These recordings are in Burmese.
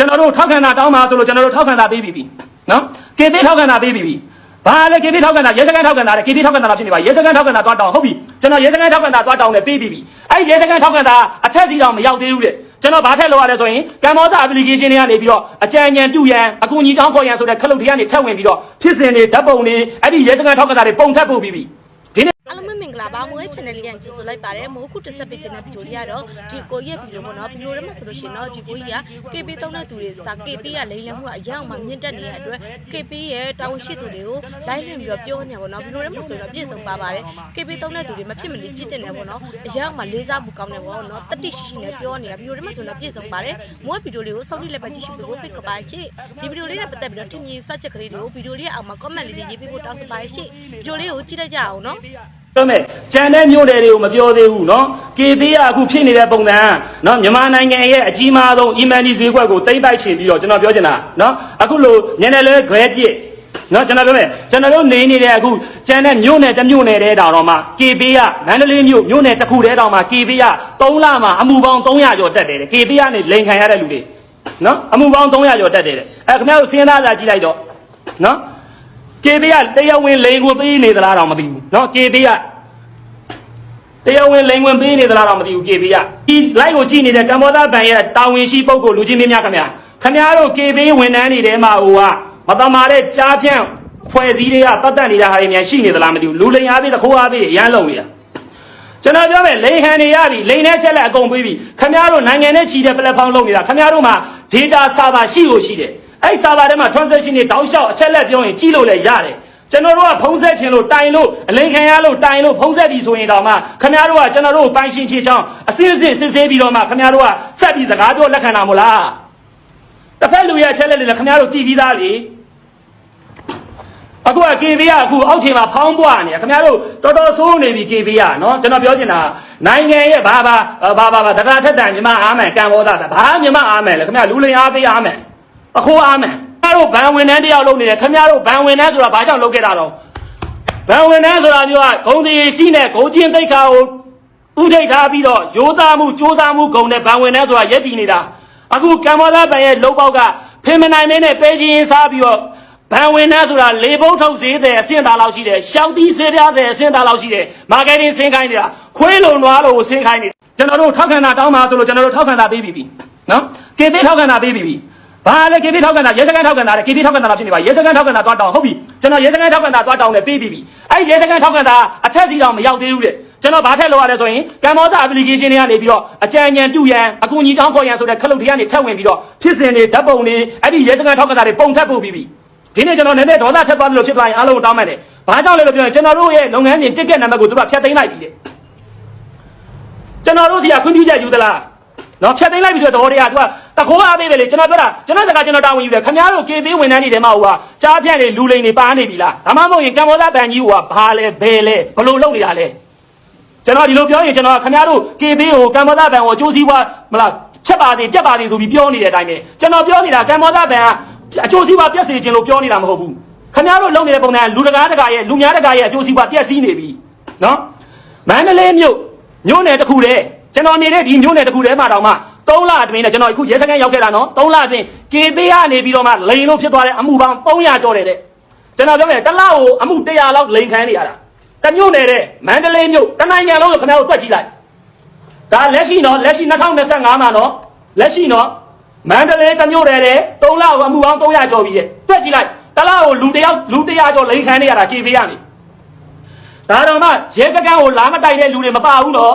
ကျွန်တော်တို့ထောက်ခံတာတောင်းပါဆိုလို့ကျွန်တော်တို့ထောက်ခံတာပေးပြီးပြီနော်ကေပေးထောက်ခံတာပေးပြီးပြီဘာလဲကေပေးထောက်ခံတာရဲစခန်းထောက်ခံတာလေကေပေးထောက်ခံတာဖြစ်နေပါရဲစခန်းထောက်ခံတာသွားတောင်းဟုတ်ပြီကျွန်တော်ရဲစခန်းထောက်ခံတာသွားတောင်းလည်းပေးပြီးပြီအဲ့ဒီရဲစခန်းထောက်ခံတာအထက်စီတောင်မရောက်သေးဘူးတဲ့ကျွန်တော်ဘာထက်လောက်ရလဲဆိုရင်ကမ္ဘောဇ application တွေကနေပြီးတော့အကြံဉာဏ်ပြုရန်အကူအညီတောင်းခေါ်ရန်ဆိုတဲ့ခလုတ်တွေကနေထပ်ဝင်ပြီးတော့ဖြစ်စဉ်တွေဓာတ်ပုံတွေအဲ့ဒီရဲစခန်းထောက်ခံတာတွေပုံထပ်ပို့ပြီးပြီဒီနေ့အားလုံးပဲမင်္ဂ လာပါမိုးရဲ့ channel လေးကကြိုဆိုလိုက်ပါတယ်မိုးခုတစ်ဆက်ပေးခြင်းတဲ့ဗီဒီယိုလေးကတော့ဒီကိုရဲ့ဗီဒီယိုပေါ့နော်ဗီဒီယိုထဲမှာဆိုလို့ရှိရင်တော့ဒီကိုကြီးက KP သုံးတဲ့သူတွေစာ KP ကလိမ့်လည်မှုကအရောက်မှမြင့်တက်နေတဲ့အတွက် KP ရဲ့တာဝန်ရှိသူတွေကို live လွှင့်ပြီးတော့ပြောနေပါတော့ဗီဒီယိုထဲမှာဆိုရင်တော့ပြည့်စုံပါပါတယ် KP သုံးတဲ့သူတွေမဖြစ်မနေကြည့်တင်နေပေါ့နော်အရောက်မှလေးစားမှုကောင်းတယ်ပေါ့နော်တတိရှိရှိနဲ့ပြောနေတာဗီဒီယိုထဲမှာဆိုရင်တော့ပြည့်စုံပါတယ်မိုးရဲ့ဗီဒီယိုလေးကိုစောင့်ကြည့်လိုက်ပါကြည့်ရှုပေးဖို့ဖိတ်ကပါရှင့်ဒီဗီဒီယိုလေးနဲ့ပတ်သက်ပြီးတော့ထင်မြင်စချက်ကလေးတွေကိုဗီဒီယိုလေးရဲ့အောက်မှာ comment လေးတွေရေးပေးဖို့တောင်းဆိုပါရှင့်ဗီဒီယိုလေးကိုကြည့်လိုက်ကြအောင်နော်ပြောကျန်တဲ့မြို့နယ်တွေကိုမပြောသေးဘူးနော် KB ကအခုဖြစ်နေတဲ့ပုံစံနော်မြန်မာနိုင်ငံရဲ့အကြီးမားဆုံး immunity ဈေးကွက်ကိုတိမ့်ပိုက်ချင်ပြီးတော့ကျွန်တော်ပြောချင်တာနော်အခုလိုညနေလဲခွဲပြစ်နော်ကျွန်တော်ပြောမယ်ကျွန်တော်တို့နေနေတဲ့အခုကျန်တဲ့မြို့နယ်တစ်မြို့နယ်တည်းတောင်တော့မှ KB ကမန္တလေးမြို့မြို့နယ်တစ်ခုတည်းတောင်မှ KB က3လမှာအမှုပေါင်း300ကျော်တက်တယ်တဲ့ KB ကနေလိန်ခံရတဲ့လူတွေနော်အမှုပေါင်း300ကျော်တက်တယ်တဲ့အဲခင်ဗျားတို့စဉ်းစားကြကြည့်လိုက်တော့နော် KB ကတရားဝင်လိန်ကိုပေးနေသလားတော့မသိဘူးနော် KB က တရားဝင်လိန်ဝင်ပေးနေသလားတော့မသိဘူး KB ကဒီ live ကိုကြည့်နေတဲ့ကမ္ဘောဇဘန်ရဲ့တာဝန်ရှိပုဂ္ဂိုလ်လူချင်းမင်းများခင်ဗျာခင်ဗျားတို့ KB ဝန်ထမ်းတွေထဲမှာဟိုကမတမာတဲ့ကြားဖြန့်ဖွဲ့စည်းတွေကပတ်သက်နေတာဟာတွေများရှိနေသလားမသိဘူးလူလိန်အားပေးသခိုးအားပေးရမ်းလုံနေတာကျွန်တော်ပြောမယ်လိန်ဟန်တွေရပြီလိန်နဲ့ချက်လက်အကုန်ပေးပြီခင်ဗျားတို့နိုင်ငံနဲ့ချီတဲ့ platform လုပ်နေတာခင်ဗျားတို့မှာ data server ရှိကိုရှိတယ်အဲ့ server ထဲမှာ transaction တွေတောက်လျှောက်အချက်လက်ပြောရင်ကြည့်လို့လည်းရတယ် ကျွန်တော်တို့ကဖုံးဆက်ခြင်းလို့တိုင်လို့အလိန်ခံရလို့တိုင်လို့ဖုံးဆက်ပြီဆိုရင်တော့မှခင်ဗျားတို့ကကျွန်တော်တို့ကိုပိုင်ရှင်ဖြစ်ချောင်းအစစ်အစစ်စစ်ဆေးပြီးတော့မှခင်ဗျားတို့ကဆက်ပြီးစကားပြောလက်ခံတာမို့လားတစ်ဖက်လူရဲ့အချက်လက်တွေလည်းခင်ဗျားတို့တည်ပြီးသားလေအခုက KB ကအခုအောက်ခြေမှာဖောင်းပွားနေတယ်ခင်ဗျားတို့တော်တော်ဆိုးနေပြီ KB ကနော်ကျွန်တော်ပြောချင်တာနိုင်ငံရဲ့ဘာဘာဘာဘာဘာတကားထက်တန်မြမအားမယ်ကံဘောသားဘာမြမအားမယ်လဲခင်ဗျားလူလင်အားပေးအားမယ်အခိုးအားမယ် ခင်ဗျားတို့ဘန်ဝင်တန်းတယောက်လုပ်နေတယ်ခင်ဗျားတို့ဘန်ဝင်တန်းဆိုတာဘာကြောင့်လုပ်ခဲ့တာတော့ဘန်ဝင်တန်းဆိုတာမျိုးကဂုံတည်ရှိနဲ့ဂုံချင်းသိက္ခာကိုဥထိတ်ထားပြီးတော့ရိုးသားမှုစ조사မှုဂုံနဲ့ဘန်ဝင်တန်းဆိုတာရက်တည်နေတာအခုကံဘောသားဘန်ရဲ့လုံပေါက်ကဖင်မနိုင်မင်းနဲ့ပဲချင်းစားပြီးတော့ဘန်ဝင်နှန်းဆိုတာလေဘုံထုတ်ဈေးတဲ့အဆင့်သားလောက်ရှိတယ်ရှောက်တီးဈေးပြားတဲ့အဆင့်သားလောက်ရှိတယ်မာကတ်တင်းဆင်းခိုင်းနေတာခွေးလုံနွားလိုဆင်းခိုင်းနေကျွန်တော်တို့ထောက်ခံတာတောင်းပါဆိုလို့ကျွန်တော်တို့ထောက်ခံတာပေးပြီးပြီနော်ကေပေးထောက်ခံတာပေးပြီးပြီ ဘာလဲကေပေးထောက်ခံတာရဲစခန်းထောက်ခံတာလေကေပေးထောက်ခံတာဖြစ်နေပါရဲစခန်းထောက်ခံတာသွားတောင်းဟုတ်ပြီကျွန်တော်ရဲစခန်းထောက်ခံတာသွားတောင်းလည်းပေးပြီးပြီအဲ့ဒီရဲစခန်းထောက်ခံတာအထက်စီတောင်မရောက်သေးဘူးတဲ့ကျွန်တော်ဘာထက်လောက်ရလဲဆိုရင်ကမ္ဘောဇ application တွေကနေပြီးတော့အကြံဉာဏ်ပြုရန်အကူအညီတောင်းခေါ်ရန်ဆိုတဲ့ခလုတ်တွေကနေထပ်ဝင်ပြီးတော့ဖြစ်စဉ်တွေဓာတ်ပုံတွေအဲ့ဒီရဲစခန်းထောက်ခံတာတွေပုံထပ်ပို့ပြီးပြီဒီနေ့ကျွန်တော်နည်းနည်းဒေါသထက်သွားလို့ဖြစ်သွားရင်အားလုံးကိုတောင်းမှတ်တယ်။ဘာကြောင့်လဲလို့ပြောရင်ကျွန်တော်တို့ရဲ့လုပ်ငန်းစဉ်တစ်ကက်နံပါတ်ကိုသူတို့ကဖျက်သိမ်းလိုက်ပြီတဲ့။ကျွန်တော်တို့စီကခွင့်ပြုချက်ယူသလား။နော်ဖျက်သိမ်းလိုက်ပြီဆိုတော့တော်တွေကသူက တခိုးအားပေးပဲလေကျွန်တော်ပြောတာကျွန်တော်စကားကျွန်တော်တာဝန်ယူတယ်ခင်ဗျားတို့ KB ဝန်ထမ်းတွေထဲမှာဟိုကကြားပြန့်တွေလူလိန်တွေပါနေပြီလား။ဒါမှမဟုတ်ရင်ကမ္ဘောဇဘန်ကြီးဟိုကဘာလဲဘယ်လဲဘလို့လုပ်နေတာလဲ။ကျွန်တော်ဒီလိုပြောရင်ကျွန်တော်ခင်ဗျားတို့ KB ကိုကမ္ဘောဇဘန်ကိုအကျိုးစီးပွားမလားဖြတ်ပါသေးပြတ်ပါသေးဆိုပြီးပြောနေတဲ့အတိုင်းပဲကျွန်တော်ပြောနေတာကမ္ဘောဇဘန်ကအကျိုးစီးပွားပြတ်စေခြင်းလို့ပြောနေတာမဟုတ်ဘူးခင်ဗျားတို့လုပ်နေတဲ့ပုံစံကလူတကားတကာရဲ့လူများတကာရဲ့အကျိုးစီးပွားပြတ်စည်းနေပြီနော်မန္တလေးမြို့မြို့နယ်တစ်ခုတည်းကျွန်တော်နေတဲ့ဒီမြို့နယ်တစ်ခုတည်းမှာတောင်မှ 3လအတွင်းနဲ့ကျွန်တော်အခုရဲစခန်းရောက်ခဲ့တာနော်3လအတွင်း KB ကနေပြီးတော့မှလိန်လို့ဖြစ်သွားတဲ့အမှုပေါင်း300ကျော်တယ်တဲ့ကျွန်တော်ပြောမယ်တစ်လကိုအမှု100လောက်လိန်ခံနေရတာတမြို့နယ်တဲ့မန္တလေးမြို့တနိုင်ငံလုံးကိုခင်ဗျားတို့တွက်ကြည့်လိုက်ဒါလက်ရှိနော်လက်ရှိ2025မှာနော်လက်ရှိနော်မန္တလေးတစ်မြို့တည်းတဲ့3လကိုအမှုပေါင်း300ကျော်ပြီတဲ့တွက်ကြည့်လိုက်တစ်လကိုလူတစ်ယောက်လူ100ကျော်လိန်ခံနေရတာ KB ကနေဒါတော့မှရဲစခန်းကိုလာမတိုက်တဲ့လူတွေမပါဘူးနော်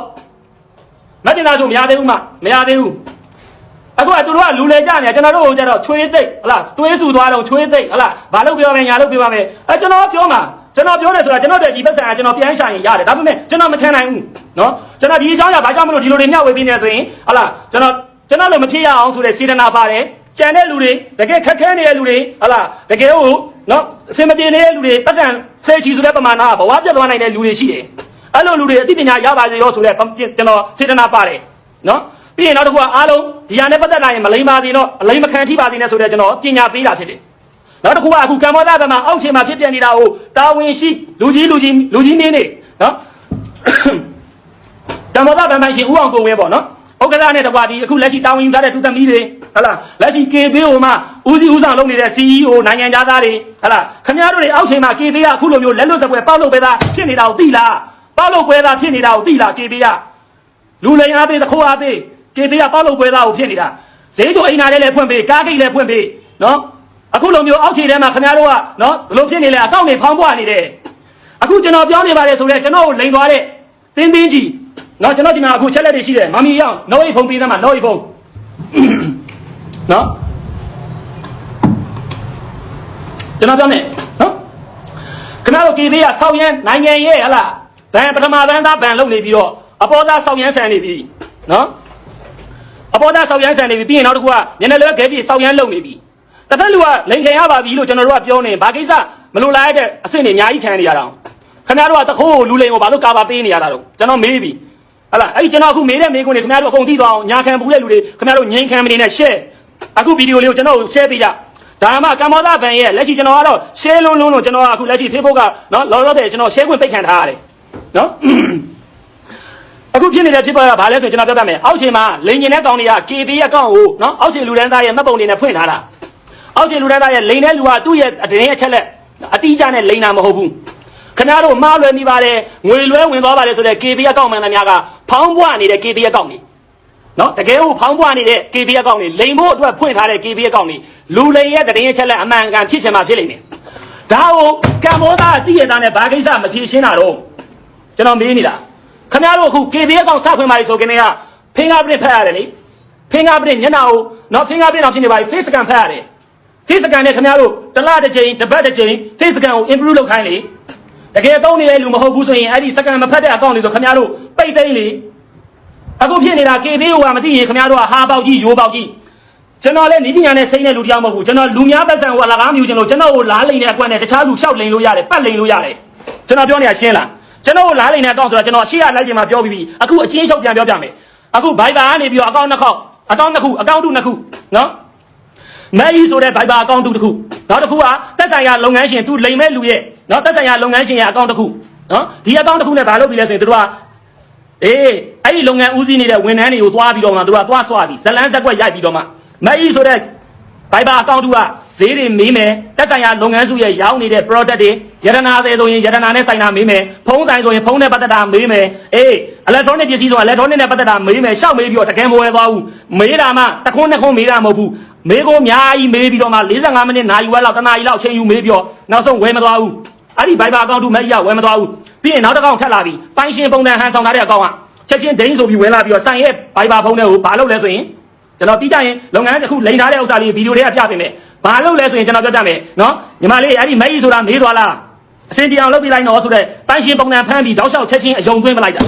မတင်သားဆိုမရသေးဘူးမမရသေးဘူးအခုကသူတို့ကလူလေကြနေကျွန်တော်တို့ကကြတော့ချွေးသိပ်ဟလားသွေးဆူသွားတော့ချွေးသိပ်ဟလားဘာလို့ပြောမယ်ညာလို့ပြောပါမယ်အဲကျွန်တော်ပြောမှာကျွန်တော်ပြောတယ်ဆိုတာကျွန်တော်တို့ဒီပတ်စံကကျွန်တော်ပြန်ရှာရင်ရတယ်ဒါပေမဲ့ကျွန်တော်မခံနိုင်ဘူးเนาะကျွန်တော်ဒီအကြောင်းအရာဘာကြောင့်မလို့ဒီလိုတွေမျှဝေပေးနေဆိုရင်ဟလားကျွန်တော်ကျွန်တော်လိုမဖြစ်ရအောင်ဆိုတဲ့စေတနာပါတယ်ကြံတဲ့လူတွေတကယ်ခက်ခဲနေတဲ့လူတွေဟလားတကယ်ဟိုเนาะအစင်မပြေနေတဲ့လူတွေပတ်စံဆယ်ချီဆိုတဲ့ပမာဏကဘဝပြတ်သွားနိုင်တဲ့လူတွေရှိတယ် အဲ့လိုလူတွေအသိပညာရပါစေရောဆိုတဲ့ကျွန်တော်စေတနာပါတယ်နော်ပြီးရင်နောက်တစ်ခုကအားလုံးဒီဟာနဲ့ပတ်သက်လာရင်မလိမ္မာစေတော့အလိမ္မခံထိပါစေနဲ့ဆိုတဲ့ကျွန်တော်ပညာပေးတာဖြစ်တယ်နောက်တစ်ခုကအခုကမ္ဘောဒီးယားဘက်မှာအောက်ခြေမှာဖြစ်ပြနေတာကိုတာဝန်ရှိလူကြီးလူကြီးလူကြီးနေနေနော်ကမ္ဘောဒီးယားဘက်မှာရှင်ဦးအောင်ကိုဝင်းပေါ့နော်ဥက္ကဋ္ဌနဲ့တကွာဒီအခုလက်ရှိတာဝန်ယူထားတဲ့သူသမီးတွေဟလာလက်ရှိ KB ဟိုမှာဦးစီးဦးဆောင်လုပ်နေတဲ့ CEO နိုင်ငံသားတွေဟလာခင်ဗျားတို့တွေအောက်ခြေမှာ KB ကအခုလိုမျိုးလက်လွတ်စပွဲပေါက်လုပ်ပေးတာဖြစ်နေတာကိုသိလား ပေါက်လို့ပွဲသားဖြစ်နေတာကိုသိလား KB ကလူလိန်အားပေးသခိုးအားပေး KB ကပေါက်လို့ပွဲသားကိုဖြစ်နေတာဈေးချိုအိမ်နာလေးလည်းဖွင့်ပေးကားဂိတ်လည်းဖွင့်ပေးနော်အခုလိုမျိုးအောက်ခြေထဲမှာခင်ဗျားတို့ကနော်ဘလို့ဖြစ်နေလဲအကောင့်တွေဖောင်းပွားနေတယ်အခုကျွန်တော်ပြောနေပါတယ်ဆိုတော့ကျွန်တော်ကိုလိန်သွားတဲ့တင်းတင်းကြီးနော်ကျွန်တော်ဒီမှာအခုချက်လက်တွေရှိတယ်မမီရောက်နောအိဖုံပေးသမှာနောအိဖုံနော်ကျွန်တော်ပြောနေနော်ခင်ဗျားတို့ KB ကဆောက်ရမ်းနိုင်ငံရဲ့ဟလား ဗန်ပထမဗန်သားဗန်လုပ်နေပြီးတော့အပေါ်သားဆောက်ရမ်းဆန်နေပြီနော်အပေါ်သားဆောက်ရမ်းဆန်နေပြီပြီးရင်နောက်တစ်ခုကညနေလွဲခဲပြီးဆောက်ရမ်းလုံနေပြီတပတ်လူကလိန်ခင်ရပါပြီလို့ကျွန်တော်တို့ကပြောနေဘာကိစ္စမလိုလားတဲ့အဆင့်တွေအများကြီးခံနေရတာခင်ဗျားတို့ကတခိုးကိုလူလိန်ကိုဘာလို့ကာပါပေးနေရတာတော့ကျွန်တော်မေးပြီဟလာအဲ့ဒီကျွန်တော်အခုမေးတဲ့မေးခွန်းတွေခင်ဗျားတို့အကုန်သိသွားအောင်ညာခံဘူးတဲ့လူတွေခင်ဗျားတို့ငြိမ်ခံမနေနဲ့ share အခုဗီဒီယိုလေးကိုကျွန်တော် share ပေးကြဒါမှကမ္ဘောဇဗန်ရဲ့လက်ရှိကျွန်တော်ကတော့ share လုံးလုံးလို့ကျွန်တော်ကအခုလက်ရှိ Facebook ကနော်လောလောဆယ်ကျွန်တော် share ခွင့်ပိတ်ခံထားရတယ် နော်အခုဖြစ်နေတဲ့ဖြစ်ပေါ်ကဘာလဲဆိုကျွန်တော်ပြောပြမယ်အောက်ခြေမှာလိန်ကျင်တဲ့ကောင်တွေက KB ရဲ့အကောင့်ကိုနော်အောက်ခြေလူတန်းသားရဲ့မှတ်ပုံတွေနဲ့ဖွင့်ထားတာအောက်ခြေလူတန်းသားရဲ့လိန်တဲ့လူကသူ့ရဲ့အတင်းရဲ့အချက်လက်အတိအကျနဲ့လိန်တာမဟုတ်ဘူးခင်ဗျားတို့မှားလွယ်မိပါတယ်ငွေလွဲဝင်သွားပါတယ်ဆိုတဲ့ KB အကောင့်မှန်သမျှကဖောင်းပွားနေတဲ့ KB အကောင့်တွေနော်တကယ်ကိုဖောင်းပွားနေတဲ့ KB အကောင့်တွေလိန်ဖို့အတွက်ဖွင့်ထားတဲ့ KB အကောင့်တွေလူလိန်ရဲ့တတင်းရဲ့ချက်လက်အမှန်ကန်ဖြစ်ချင်မှဖြစ်လိမ့်မယ်ဒါကိုကမ္ဘောဇာတည့်ရတဲ့နဲ့ဘာကိစ္စမဖြေရှင်းတာတော့ ကျွန်တော်မေးနေတာခင်ဗျားတို့အခု KB အကောင်စခွင့်ပါလေဆိုခင်ဗျာ fingerprint ဖတ်ရတယ်လေ fingerprint မျက်နှာကိုနော် fingerprint တော့ဖြစ်နေပါပြီ face scan ဖတ်ရတယ် face scan နဲ့ခင်ဗျားတို့တစ်လတစ်ချိန်တစ်ပတ်တစ်ချိန် face scan ကို improve လုပ်ခိုင်းလေတကယ်တော့နေတဲ့လူမဟုတ်ဘူးဆိုရင်အဲ့ဒီ scan မဖတ်တဲ့အကောင့်တွေဆိုခင်ဗျားတို့ပိတ်သိမ့်လေအခုဖြစ်နေတာ KB ကိုကမသိရင်ခင်ဗျားတို့ကဟာပေါက်ကြီးရိုးပေါက်ကြီးကျွန်တော်လည်းနီးပညာနဲ့စိတ်နဲ့လူတရားမဟုတ်ဘူးကျွန်တော်လူများပတ်စံကိုအလကားမြူကျွန်တော်ကျွန်တော်ကိုလားလိန်တဲ့အကွက်နဲ့တခြားလူလျှောက်လိန်လို့ရတယ်ပတ်လိန်လို့ရတယ်ကျွန်တော်ပြောနေတာရှင်းလား ကျွန်တော်ကိုလားလိန်တဲ့အကောင့်ဆိုတော့ကျွန်တော်ရှေ့ရလိုက်ပြင်မှာပြောပြီးပြီအခုအချင်းချုပ်ပြန်ပြောပြမယ်အခု Viber ကနေပြီးတော့အကောင့်နှစ်ခေါက်အကောင့်နှစ်ခုအကောင့်တူနှစ်ခုနော်မဲကြီးဆိုတဲ့ Viber အကောင့်တူတစ်ခုနောက်တစ်ခုကတက်ဆိုင်ရာလုပ်ငန်းရှင်သူလိန်မဲ့လူရဲ့နော်တက်ဆိုင်ရာလုပ်ငန်းရှင်ရဲ့အကောင့်တစ်ခုနော်ဒီအကောင့်တစ်ခုနဲ့ဘာလုပ်ပြီးလဲဆိုရင်တို့ကအေးအဲ့ဒီလုပ်ငန်းဦးစီးနေတဲ့ဝန်ထမ်းတွေကိုသွားပြီးတော့မှသူကသွားဆွာပြီးဇလန်းဇက်ကွက်ရိုက်ပြီးတော့မှမအီဆိုတဲ့ ဘိုင်ဘာအကောင့်တူကဈေးတွေမေးမယ်တက်ဆိုင်ရာလုပ်ငန်းစုရဲ့ရောင်းနေတဲ့ product တွေယတနာသေးဆိုရင်ယတနာနဲ့ဆိုင်တာမေးမယ်ဖုန်းဆိုင်ဆိုရင်ဖုန်းနဲ့ပတ်သက်တာမေးမယ်အေး electronic ပစ္စည်းဆိုရင် electronic နဲ့ပတ်သက်တာမေးမယ်ရှောက်မေးပြီးတော့တကယ်မဝယ်သွားဘူးမေးတာမှတခွန်းနှစ်ခွန်းမေးတာမဟုတ်ဘူးမေးကိုအများကြီးမေးပြီးတော့မှ45မိနစ်နာရီဝက်လောက်တနာရီလောက်အချိန်ယူမေးပြီးတော့နောက်ဆုံးဝယ်မသွားဘူးအဲ့ဒီဘိုင်ဘာအကောင့်တူမအီကဝယ်မသွားဘူးပြီးရင်နောက်တစ်ကောင်ထပ်လာပြီးပိုင်ရှင်ပုံစံဟန်ဆောင်ထားတဲ့အကောင့်ကချက်ချင်းဒိန်းဆိုပြီးဝင်လာပြီးတော့ဆိုင်ရဲ့ဘိုင်ဘာဖုန်းထဲကိုဘာလုပ်လဲဆိုရင် ကျွန်တော်ပြီးကြရင်လုပ်ငန်းတစ်ခုလိန်ထားတဲ့ဥစ္စာလေးဗီဒီယိုတွေကပြပေးမယ်ဘာလုပ်လဲဆိုရင်ကျွန်တော်ပြောပြမယ်နော်ညီမလေးအဲ့ဒီမက်ကြီးဆိုတာမေးသွားလားအစင်တရားလုပ်ပြလိုက်တော့ဆိုတော့ပန်းရှင်ပုံစံဖမ်းပြီးတောက်လျှောက်ချက်ချင်းအယုံသွင်းပလိုက်တာ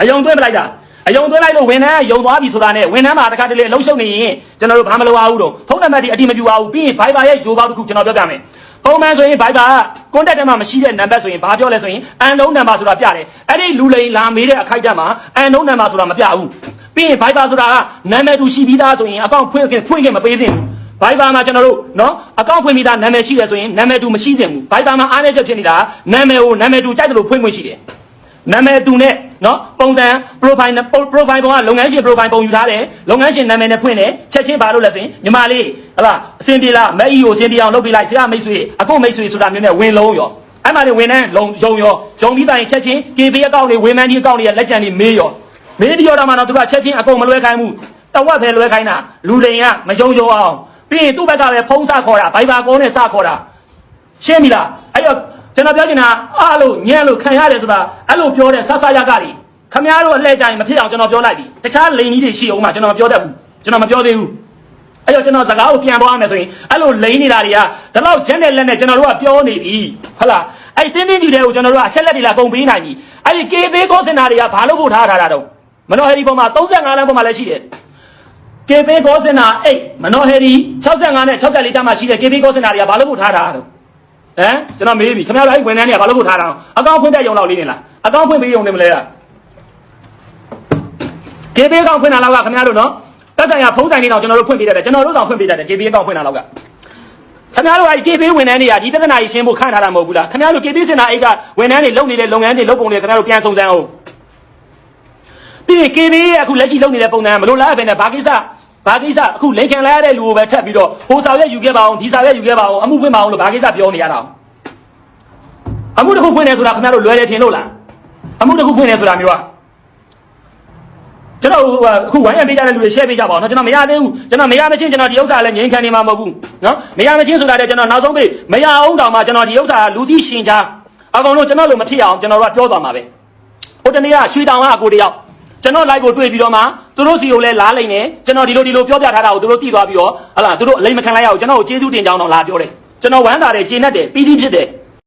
အယုံသွင်းပလိုက်တာအယုံသွင်းလိုက်လို့ဝန်ထမ်းကယုံသွားပြီဆိုတာနဲ့ဝန်ထမ်းမှာတစ်ခါတလေအလုံးရှုပ်နေရင်ကျွန်တော်တို့ဘာမလုပ်အောင်တော့ဖုန်းနံပါတ်တွေအတိမပြူအောင်ပြီးရင် Viber ရဲ့ရိုးပေါက်တစ်ခုကျွန်တော်ပြောပြမယ်ပုံမှန်ဆိုရင် Viber က contact ထဲမှာမရှိတဲ့နံပါတ်ဆိုရင်ဘာပြောလဲဆိုရင်အန်လုံးနံပါတ်ဆိုတာပြတယ်အဲ့ဒီလူလိန်လာမေးတဲ့အခိုက်အတန့်မှာအန်လုံးနံပါတ်ဆိုတာမပြဘူး ပြီးရင် Viber ဆိုတာကနာမည်တူရှိပြီးသားဆိုရင်အကောင့်ဖွင့်ခင်ဖွင့်ခင်မပေးသင့်ဘူး Viber မှာကျွန်တော်တို့နော်အကောင့်ဖွင့်ပြီးသားနာမည်ရှိတယ်ဆိုရင်နာမည်တူမရှိသင့်ဘူး Viber မှာအားနည်းချက်ဖြစ်နေတာနာမည်ကိုနာမည်တူကြိုက်တယ်လို့ဖွင့်ခွင့်ရှိတယ်နာမည်တူနဲ့နော်ပုံစံ profile နဲ့ profile ပုံကလုပ်ငန်းရှင် profile ပုံယူထားတယ်လုပ်ငန်းရှင်နာမည်နဲ့ဖွင့်တယ်ချက်ချင်းပါလို့လဲဆိုရင်ညီမလေးဟလာအစင်ပြေလားမက်အီကိုအစင်ပြေအောင်လုပ်ပေးလိုက်ဆရာမိတ်ဆွေအခုမိတ်ဆွေဆိုတာမျိုးနဲ့ဝင်လုံးရောအဲ့မှာနေဝင်နှန်းလုံယုံရောယုံပြီးတိုင်းချက်ချင်း KB အကောင့်တွေဝေမန်းကြီးအကောင့်တွေရဲ့လက်ကျန်တွေမေးရော မေးပြီးတော့မှတော့သူကချက်ချင်းအကုန်မလွဲခိုင်းဘူးတဝက်ပဲလွဲခိုင်းတာလူလိန်ကမယုံယုံအောင်ပြီးရင်သူ့ဘက်ကပဲဖုံးစခေါ်တာဘိုင်ဘာကောနဲ့စခေါ်တာရှင်းပြီလားအဲ့တော့ကျွန်တော်ပြောချင်တာအားလို့ညံ့လို့ခံရတယ်ဆိုတာအဲ့လိုပြောတဲ့ဆဆရကတွေခမည်းတော်အလှည့်ကြရင်မဖြစ်အောင်ကျွန်တော်ပြောလိုက်ပြီတခြားလိန်ကြီးတွေရှိအောင်မှကျွန်တော်မပြောတတ်ဘူးကျွန်တော်မပြောသေးဘူးအဲ့တော့ကျွန်တော်စကားကိုပြန်သွားရမယ်ဆိုရင်အဲ့လိုလိန်နေတာတွေကဒီလောက်ချက်နဲ့လက်နဲ့ကျွန်တော်တို့ကပြောနေပြီဟုတ်လားအဲ့တင်းတင်းကြီးတွေကိုကျွန်တော်တို့ကအချက်လက်တွေလာကုန်ပေးနိုင်ပြီအဲ့ဒီ KB ကောစင်နာတွေကဘာလို့ဖို့ထားထားတာတော့ မနော်ဟယ်ဒီပေါ်မှာ35လမ်းပေါ်မှာလည်းရှိတယ် KB ကောစင်နာ8မနော်ဟယ်ဒီ65နဲ့64ကျမှရှိတဲ့ KB ကောစင်နာတွေကဘာလို့ဖို့ထားထားတာတော့ဟမ်ကျွန်တော်မေးပြီခင်ဗျားတို့အဲ့ဝန်ထမ်းတွေကဘာလို့ဖို့ထားတာအကောင့်ဖွင့်တဲ့ရုံလောက်လေးနေလားအကောင့်ဖွင့်ပေးရုံနေမလဲလားကေဘေးအကောင့်ဖွင့်တာလောက်ကခင်ဗျားတို့နော်တက်ဆိုင်ရဖုံးဆိုင်လေးတော့ကျွန်တော်တို့ဖွင့်ပေးတတ်တယ်ကျွန်တော်တို့တော့ဖွင့်ပေးတတ်တယ်ကေဘေးအကောင့်ဖွင့်တာလောက်ကခင်ဗျားတို့အဲ့ကေဘေးဝန်ထမ်းတွေကဒီပြဿနာကြီးရှင်းဖို့ခန့်ထားတာမဟုတ်ဘူးလားခင်ဗျားတို့ကေဘေးစင်တာအိတ်ကဝန်ထမ်းတွေလုပ်နေတဲ့လုပ်ငန်းတွေလုပ်ပုံတွေခင်ဗျားတို့ပြန်စုံစမ်းအောင် ပြီးရင် KB ရဲ့အခုလက်ရှိလုပ်နေတဲ့ပုံစံကမလို့လားပဲနဲ့ဘာကိစ္စဘာကိစ္စအခုလိန်ခံလိုက်ရတဲ့လူကိုပဲထပ်ပြီးတော့ဟိုစာရွက်ယူခဲ့ပါအောင်ဒီစာရွက်ယူခဲ့ပါအောင်အမှုဖွင့်ပါအောင်လို့ဘာကိစ္စပြောနေရတာအမှုတစ်ခုဖွင့်နေဆိုတာခင်ဗျားတို့လွယ်တယ်ထင်လို့လားအမှုတစ်ခုဖွင့်နေဆိုတာမျိုးကကျွန်တော်အခုဝိုင်းရပေးကြတဲ့လူတွေ share ပေးကြပါအောင်နော်ကျွန်တော်မရသေးဘူးကျွန်တော်မရမချင်းကျွန်တော်ဒီဥစ္စာလည်းငြိမ်းခံနေမှာမဟုတ်ဘူးနော်မရမချင်းဆိုတာတဲ့ကျွန်တော်နောက်ဆုံးပေးမရအောင်တောင်မှကျွန်တော်ဒီဥစ္စာလူသိရှင်ချာအကောင်လို့ကျွန်တော်လိုမဖြစ်အောင်ကျွန်တော်တို့ကပြောသွားမှာပဲဟိုတနေ့ကရွှေတောင်ကအကိုတယောက် ကျွန်တော် live ကိုတွေ့ပြီးတော့မှသူတို့စီကိုလည်းလားလိုက်နေကျွန်တော်ဒီလိုဒီလိုပြောပြထားတာကိုသူတို့သိသွားပြီးတော့ဟလာသူတို့အလိမ်မခံလိုက်ရအောင်ကျွန်တော်ကိုကျေးဇူးတင်ကြောင်းတော့လာပြောတယ်ကျွန်တော်ဝမ်းသာတယ်ကျေနပ်တယ်ပီတိဖြစ်တယ်